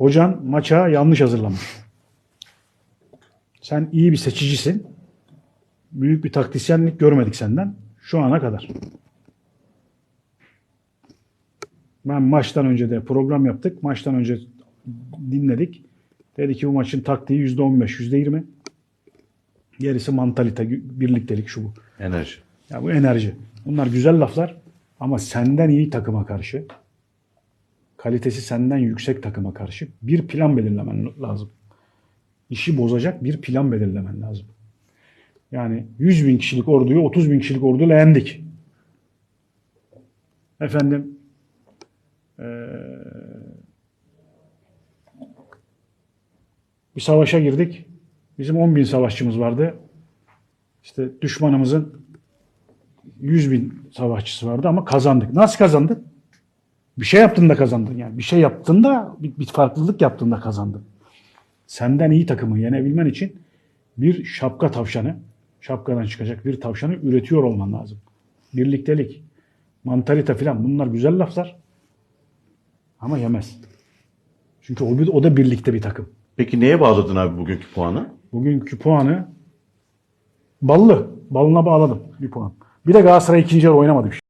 Hocan maça yanlış hazırlanmış. Sen iyi bir seçicisin. Büyük bir taktisyenlik görmedik senden şu ana kadar. Ben maçtan önce de program yaptık. Maçtan önce dinledik. Dedi ki bu maçın taktiği %15, %20. Gerisi mantalite, birliktelik şu bu. Enerji. Ya bu enerji. Bunlar güzel laflar ama senden iyi takıma karşı, kalitesi senden yüksek takıma karşı bir plan belirlemen lazım. İşi bozacak bir plan belirlemen lazım. Yani 100 bin kişilik orduyu 30 bin kişilik orduyla yendik. Efendim eee, bir savaşa girdik. Bizim 10 bin savaşçımız vardı. İşte düşmanımızın 100 bin savaşçısı vardı ama kazandık. Nasıl kazandık? Bir şey yaptın da kazandın yani. Bir şey yaptın da bir, bir farklılık yaptın da kazandın. Senden iyi takımı yenebilmen için bir şapka tavşanı, şapkadan çıkacak bir tavşanı üretiyor olman lazım. Birliktelik, mantalite filan bunlar güzel laflar. Ama yemez. Çünkü o, bir- o da birlikte bir takım. Peki neye bağladın abi bugünkü puanı? Bugünkü puanı ballı. Balına bağladım bir puan. Bir de Galatasaray ikinci yarı oynamadı.